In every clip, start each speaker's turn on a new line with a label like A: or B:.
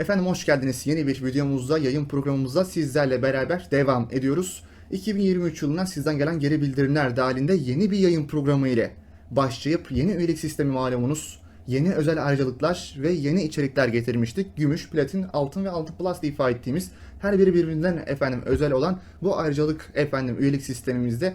A: Efendim hoş geldiniz. Yeni bir videomuzda, yayın programımızda sizlerle beraber devam ediyoruz. 2023 yılından sizden gelen geri bildirimler dahilinde yeni bir yayın programı ile başlayıp yeni üyelik sistemi malumunuz, yeni özel ayrıcalıklar ve yeni içerikler getirmiştik. Gümüş, platin, altın ve altın plus ifade ettiğimiz her biri birbirinden efendim özel olan bu ayrıcalık efendim üyelik sistemimizde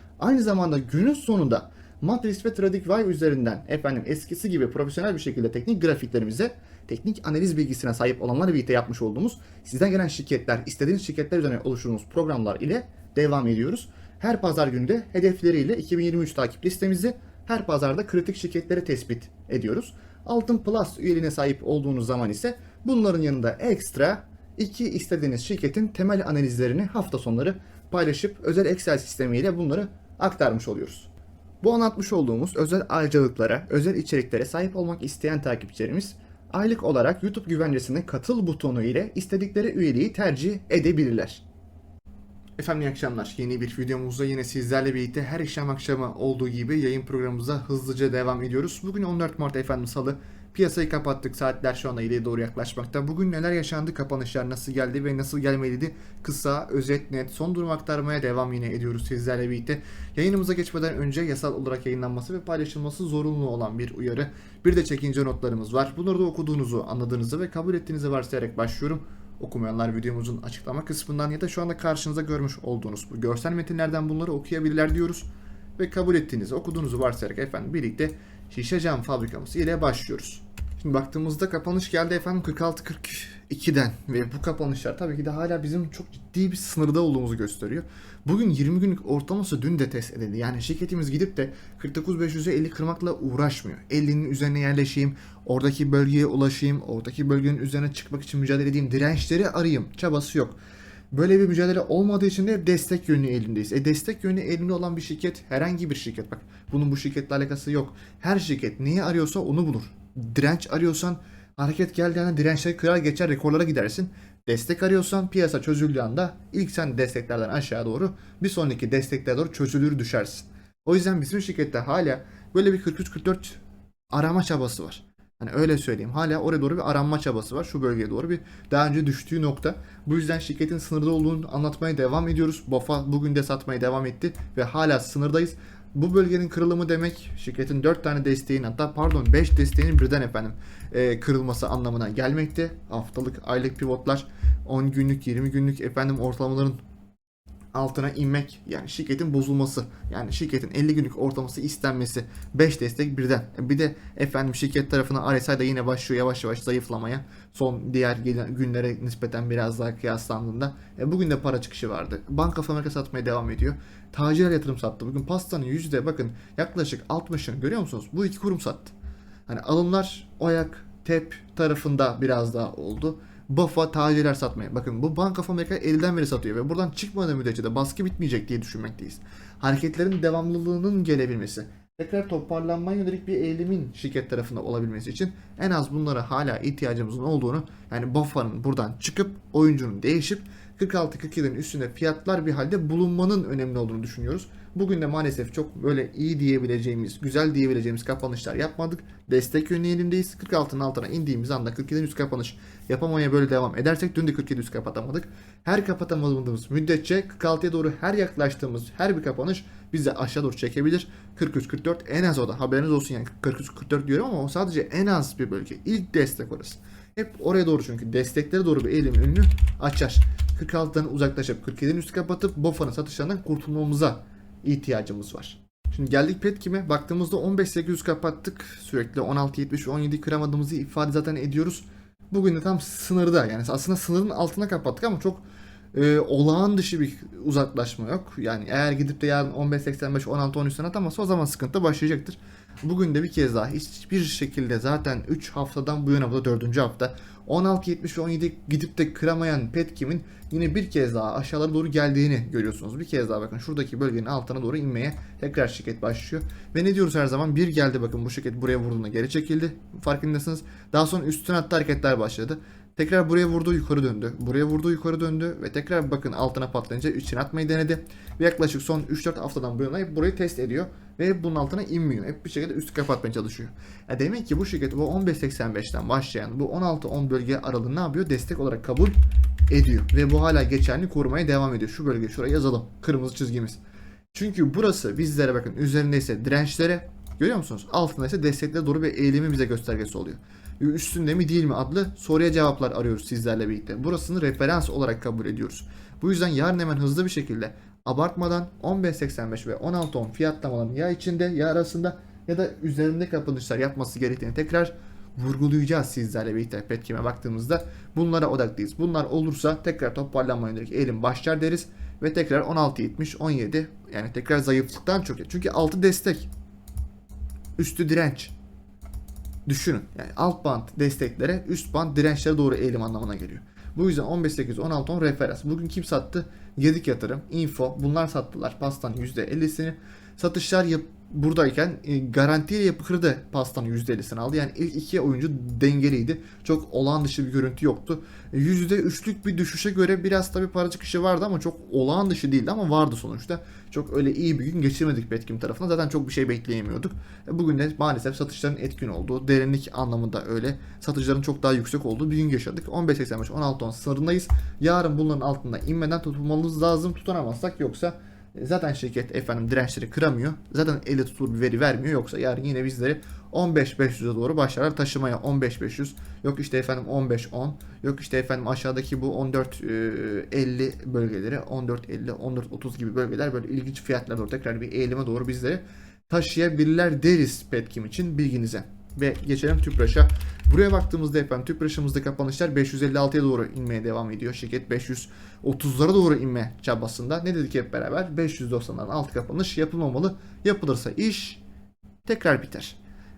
A: aynı zamanda günün sonunda Matrix ve TradingView üzerinden efendim eskisi gibi profesyonel bir şekilde teknik grafiklerimize teknik analiz bilgisine sahip olanlarla birlikte yapmış olduğumuz sizden gelen şirketler, istediğiniz şirketler üzerine oluşturduğumuz programlar ile devam ediyoruz. Her pazar günü de hedefleriyle 2023 takip listemizi her pazarda kritik şirketleri tespit ediyoruz. Altın Plus üyeliğine sahip olduğunuz zaman ise bunların yanında ekstra iki istediğiniz şirketin temel analizlerini hafta sonları paylaşıp özel Excel sistemiyle bunları aktarmış oluyoruz. Bu anlatmış olduğumuz özel ayrıcalıklara, özel içeriklere sahip olmak isteyen takipçilerimiz aylık olarak YouTube güvencesinin katıl butonu ile istedikleri üyeliği tercih edebilirler. Efendim iyi akşamlar. Yeni bir videomuzda yine sizlerle birlikte her akşam akşamı olduğu gibi yayın programımıza hızlıca devam ediyoruz. Bugün 14 Mart efendim salı. Piyasayı kapattık. Saatler şu anda ileriye doğru yaklaşmakta. Bugün neler yaşandı? Kapanışlar nasıl geldi ve nasıl gelmeliydi? Kısa, özet, net, son durum aktarmaya devam yine ediyoruz sizlerle birlikte. Yayınımıza geçmeden önce yasal olarak yayınlanması ve paylaşılması zorunlu olan bir uyarı. Bir de çekince notlarımız var. Bunları da okuduğunuzu, anladığınızı ve kabul ettiğinizi varsayarak başlıyorum. Okumayanlar videomuzun açıklama kısmından ya da şu anda karşınıza görmüş olduğunuz bu görsel metinlerden bunları okuyabilirler diyoruz. Ve kabul ettiğinizi, okuduğunuzu varsayarak efendim birlikte şişe cam fabrikamız ile başlıyoruz. Şimdi baktığımızda kapanış geldi efendim 46-42'den ve bu kapanışlar tabii ki de hala bizim çok ciddi bir sınırda olduğumuzu gösteriyor. Bugün 20 günlük ortalaması dün de test edildi. Yani şirketimiz gidip de 49.500'e 50 kırmakla uğraşmıyor. 50'nin üzerine yerleşeyim, oradaki bölgeye ulaşayım, oradaki bölgenin üzerine çıkmak için mücadele edeyim, dirençleri arayayım çabası yok. Böyle bir mücadele olmadığı için de destek yönlü elindeyiz. E destek yönlü elinde olan bir şirket herhangi bir şirket bak. Bunun bu şirketle alakası yok. Her şirket neyi arıyorsa onu bulur. Direnç arıyorsan hareket geldiği anda dirençleri kırar geçer rekorlara gidersin. Destek arıyorsan piyasa çözüldüğü anda ilk sen desteklerden aşağı doğru bir sonraki desteklere doğru çözülür düşersin. O yüzden bizim şirkette hala böyle bir 43-44 arama çabası var. Hani öyle söyleyeyim. Hala oraya doğru bir aranma çabası var. Şu bölgeye doğru bir daha önce düştüğü nokta. Bu yüzden şirketin sınırda olduğunu anlatmaya devam ediyoruz. BOFA bugün de satmaya devam etti ve hala sınırdayız. Bu bölgenin kırılımı demek şirketin 4 tane desteğin hatta pardon 5 desteğinin birden efendim e, kırılması anlamına gelmekte. Haftalık, aylık pivotlar, 10 günlük, 20 günlük efendim ortalamaların altına inmek yani şirketin bozulması yani şirketin 50 günlük ortalaması istenmesi 5 destek birden. Bir de efendim şirket tarafına RSI da yine başlıyor yavaş yavaş zayıflamaya. Son diğer günlere nispeten biraz daha kıyaslandığında e, bugün de para çıkışı vardı. Bank of America satmaya devam ediyor. Tacirler yatırım sattı. Bugün pastanın yüzde bakın yaklaşık 60'ını görüyor musunuz? Bu iki kurum sattı. Hani alımlar OYAK TEP tarafında biraz daha oldu BOFA tacirler satmaya. Bakın bu Bank of America elden beri satıyor ve buradan çıkmadığı müddetçe de baskı bitmeyecek diye düşünmekteyiz. Hareketlerin devamlılığının gelebilmesi, tekrar toparlanmaya yönelik bir eğilimin şirket tarafında olabilmesi için en az bunlara hala ihtiyacımızın olduğunu yani BOFA'nın buradan çıkıp oyuncunun değişip 46-47'nin üstünde fiyatlar bir halde bulunmanın önemli olduğunu düşünüyoruz. Bugün de maalesef çok böyle iyi diyebileceğimiz, güzel diyebileceğimiz kapanışlar yapmadık. Destek yönlü elindeyiz. 46'nın altına indiğimiz anda 47'nin üst kapanış yapamaya böyle devam edersek dün de 47 üst kapatamadık. Her kapatamadığımız müddetçe 46'ya doğru her yaklaştığımız her bir kapanış bizi aşağı doğru çekebilir. 43-44 en az o da haberiniz olsun yani 43-44 diyorum ama o sadece en az bir bölge. İlk destek orası. Hep oraya doğru çünkü desteklere doğru bir eğilim önünü açar. 46'dan uzaklaşıp 47'nin üstü kapatıp BOFA'nın satışlarından kurtulmamıza ihtiyacımız var. Şimdi geldik Petkim'e. Baktığımızda 15.800 kapattık. Sürekli 16.70 17 kıramadığımızı ifade zaten ediyoruz. Bugün de tam sınırda. Yani aslında sınırın altına kapattık ama çok e, olağan dışı bir uzaklaşma yok. Yani eğer gidip de yarın 15.85 16 13'ten atamazsa o zaman sıkıntı başlayacaktır. Bugün de bir kez daha hiçbir şekilde zaten 3 haftadan bu yana bu da 4. hafta 16.70 ve 17 gidip de kıramayan Petkim'in yine bir kez daha aşağılara doğru geldiğini görüyorsunuz. Bir kez daha bakın şuradaki bölgenin altına doğru inmeye tekrar şirket başlıyor. Ve ne diyoruz her zaman? Bir geldi bakın bu şirket buraya vurduğunda geri çekildi. Farkındasınız. Daha sonra üstüne attı hareketler başladı. Tekrar buraya vurdu yukarı döndü. Buraya vurdu yukarı döndü ve tekrar bakın altına patlayınca içine atmayı denedi. Ve yaklaşık son 3-4 haftadan bu yana hep burayı test ediyor. Ve bunun altına inmiyor. Hep bir şekilde üstü kapatmaya çalışıyor. Ya demek ki bu şirket bu 15.85'ten başlayan bu 16-10 bölge aralığını ne yapıyor? Destek olarak kabul ediyor. Ve bu hala geçerli korumaya devam ediyor. Şu bölge şuraya yazalım. Kırmızı çizgimiz. Çünkü burası bizlere bakın üzerinde ise dirençlere görüyor musunuz? Altında ise desteklere doğru bir eğilimi bize göstergesi oluyor. Üstünde mi değil mi adlı soruya cevaplar arıyoruz sizlerle birlikte. Burasını referans olarak kabul ediyoruz. Bu yüzden yarın hemen hızlı bir şekilde abartmadan 15.85 ve 16.10 fiyatlamaların ya içinde ya arasında ya da üzerinde kapanışlar yapması gerektiğini tekrar vurgulayacağız sizlerle birlikte Petkim'e baktığımızda bunlara odaklıyız. Bunlar olursa tekrar toparlanmaya yönelik eğilim başlar deriz ve tekrar 16.70 17 yani tekrar zayıflıktan çok çünkü altı destek üstü direnç düşünün. Yani alt band desteklere üst band dirençlere doğru eğilim anlamına geliyor. Bu yüzden 15.8 16.10 referans. Bugün kim sattı? Yedik yatırım, info bunlar sattılar pastanın %50'sini. Satışlar yap buradayken e, garantiyle yapı kırdı pastanın %50'sini aldı. Yani ilk iki oyuncu dengeliydi. Çok olağan dışı bir görüntü yoktu. %3'lük bir düşüşe göre biraz tabi para çıkışı vardı ama çok olağan dışı değildi ama vardı sonuçta. Çok öyle iyi bir gün geçirmedik Petkim tarafına. Zaten çok bir şey bekleyemiyorduk. E, Bugün de maalesef satışların etkin olduğu, derinlik anlamında öyle. Satıcıların çok daha yüksek olduğu bir gün yaşadık. 15.85 16.10 sınırındayız. Yarın bunların altında inmeden tutulmamız lazım. Tutunamazsak yoksa e, Zaten şirket efendim dirençleri kıramıyor. Zaten elle tutulur bir veri vermiyor. Yoksa yarın yine bizleri 15.500'e doğru başlarlar taşımaya 15.500. Yok işte efendim 15.10. Yok işte efendim aşağıdaki bu 14.50 bölgeleri 14.50 14.30 gibi bölgeler böyle ilginç fiyatlara doğru tekrar bir eğilime doğru bizleri taşıyabilirler deriz Petkim için bilginize. Ve geçelim Tüpraş'a. Buraya baktığımızda efendim Tüpraş'ımızda kapanışlar 556'ya doğru inmeye devam ediyor. Şirket 530'lara doğru inme çabasında. Ne dedik hep beraber? 590'ların alt kapanış yapılmamalı. Yapılırsa iş tekrar biter.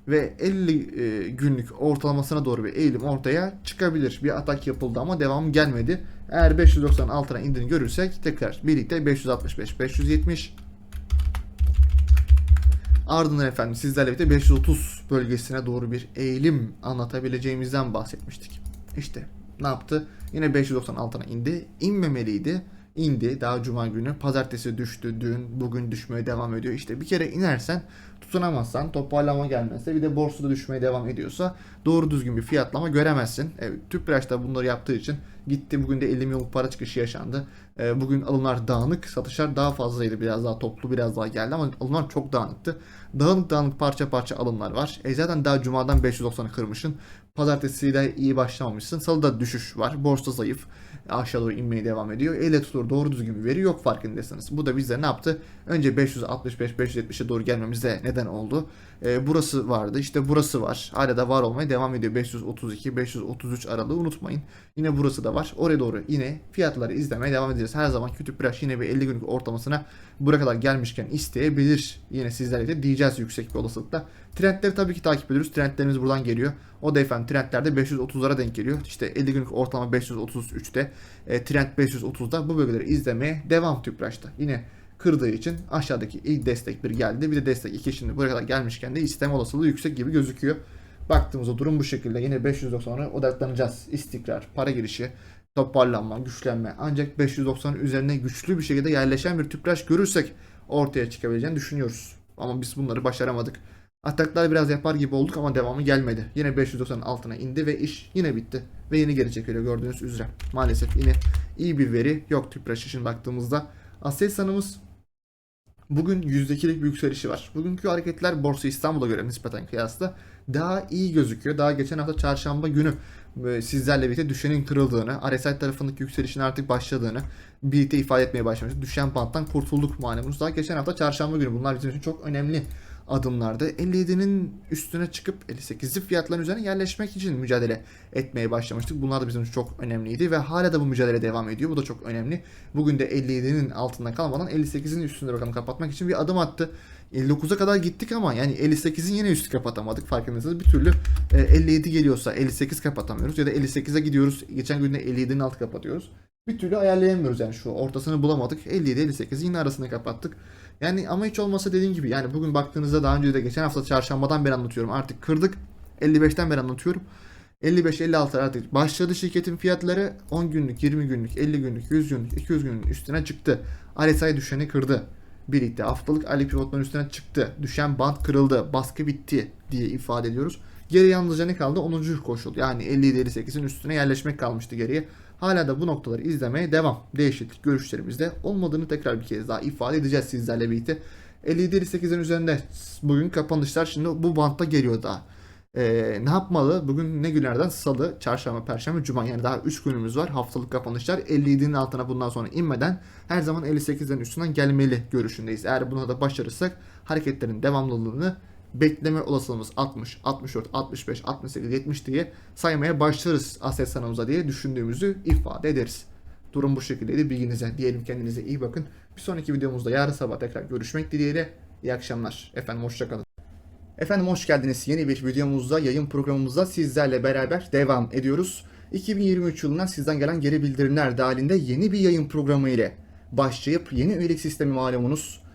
A: Ve 50 e, günlük ortalamasına doğru bir eğilim ortaya çıkabilir. Bir atak yapıldı ama devamı gelmedi. Eğer 590'ın altına indiğini görürsek tekrar birlikte 565, 570 Ardından efendim sizlerle birlikte 530 bölgesine doğru bir eğilim anlatabileceğimizden bahsetmiştik. İşte ne yaptı? Yine 590 altına indi. İnmemeliydi. İndi daha cuma günü. Pazartesi düştü dün. Bugün düşmeye devam ediyor. İşte bir kere inersen tutunamazsan toparlama gelmezse bir de borsada düşmeye devam ediyorsa doğru düzgün bir fiyatlama göremezsin. Evet, Tüpraş da bunları yaptığı için gitti. Bugün de 50 milyonluk para çıkışı yaşandı. Ee, bugün alımlar dağınık. Satışlar daha fazlaydı. Biraz daha toplu biraz daha geldi ama alımlar çok dağınıktı. Dağınık dağınık parça parça alımlar var. E zaten daha cumadan 590'ı kırmışsın. Pazartesiyle iyi başlamamışsın. Salıda düşüş var. Borsa zayıf. Aşağı doğru inmeye devam ediyor. Elle tutulur doğru düzgün bir veri yok farkındaysanız. Bu da bizde ne yaptı? Önce 565-570'e doğru gelmemize neden oldu. Ee, burası vardı. İşte burası var. Hala da var olmaya devam ediyor. 532-533 aralığı unutmayın. Yine burası da var. Oraya doğru yine fiyatları izlemeye devam edeceğiz. Her zaman kötü Tüpraş yine bir 50 günlük ortalamasına buraya kadar gelmişken isteyebilir. Yine sizlerle de diyeceğiz yüksek bir olasılıkla. Trendleri tabii ki takip ediyoruz. Trendlerimiz buradan geliyor. O da efendim trendlerde 530'lara denk geliyor. İşte 50 günlük ortalama 533'te. E, trend 530'da bu bölgeleri izlemeye devam Tüpraş'ta. Yine kırdığı için aşağıdaki ilk destek bir geldi. Bir de destek 2 şimdi buraya kadar gelmişken de isteme olasılığı yüksek gibi gözüküyor. Baktığımızda durum bu şekilde. Yine 590'a odaklanacağız. İstikrar, para girişi, toparlanma, güçlenme. Ancak 590'ın üzerine güçlü bir şekilde yerleşen bir tüpraş görürsek ortaya çıkabileceğini düşünüyoruz. Ama biz bunları başaramadık. Ataklar biraz yapar gibi olduk ama devamı gelmedi. Yine 590'ın altına indi ve iş yine bitti. Ve yeni geri çekiliyor gördüğünüz üzere. Maalesef yine iyi bir veri yok tüpraş için baktığımızda. Aselsan'ımız bugün %2'lik bir yükselişi var. Bugünkü hareketler Borsa İstanbul'a göre nispeten kıyasla daha iyi gözüküyor. Daha geçen hafta çarşamba günü e, sizlerle birlikte düşenin kırıldığını, RSI tarafındaki yükselişin artık başladığını birlikte ifade etmeye başlamıştık. Düşen banttan kurtulduk malumunuz. Daha geçen hafta çarşamba günü bunlar bizim için çok önemli adımlardı. 57'nin üstüne çıkıp 58'li fiyatların üzerine yerleşmek için mücadele etmeye başlamıştık. Bunlar da bizim çok önemliydi ve hala da bu mücadele devam ediyor. Bu da çok önemli. Bugün de 57'nin altında kalmadan 58'in üstünde bakalım kapatmak için bir adım attı. 59'a kadar gittik ama yani 58'in yine üstü kapatamadık farkındaysanız. Bir türlü e, 57 geliyorsa 58 kapatamıyoruz ya da 58'e gidiyoruz. Geçen gün de 57'nin altı kapatıyoruz. Bir türlü ayarlayamıyoruz yani şu ortasını bulamadık. 57-58 yine arasını kapattık. Yani ama hiç olmasa dediğim gibi yani bugün baktığınızda daha önce de geçen hafta çarşambadan beri anlatıyorum. Artık kırdık. 55'ten beri anlatıyorum. 55-56 artık başladı şirketin fiyatları 10 günlük, 20 günlük, 50 günlük, 100 günlük, 200 günlük üstüne çıktı. RSI düşeni kırdı. Birlikte haftalık Ali pivotların üstüne çıktı. Düşen band kırıldı. Baskı bitti diye ifade ediyoruz. Geri yalnızca ne kaldı? 10. koşul. Yani 57-58'in üstüne yerleşmek kalmıştı geriye. Hala da bu noktaları izlemeye devam. Değişiklik görüşlerimizde olmadığını tekrar bir kez daha ifade edeceğiz sizlerle birlikte. 57-58'in üzerinde bugün kapanışlar şimdi bu bantta geliyor daha. Ee, ne yapmalı? Bugün ne günlerden? Salı, çarşamba, perşembe, cuma yani daha 3 günümüz var. Haftalık kapanışlar 57'nin altına bundan sonra inmeden her zaman 58'lerin üstünden gelmeli görüşündeyiz. Eğer buna da başarırsak hareketlerin devamlılığını bekleme olasılığımız 60, 64, 65, 68, 70 diye saymaya başlarız Aselsan'ımıza diye düşündüğümüzü ifade ederiz. Durum bu şekildeydi bilginize. Diyelim kendinize iyi bakın. Bir sonraki videomuzda yarın sabah tekrar görüşmek dileğiyle. İyi akşamlar. Efendim hoşçakalın. Efendim hoş geldiniz. Yeni bir videomuzda, yayın programımızda sizlerle beraber devam ediyoruz. 2023 yılından sizden gelen geri bildirimler dahilinde yeni bir yayın programı ile başlayıp yeni üyelik sistemi malumunuz,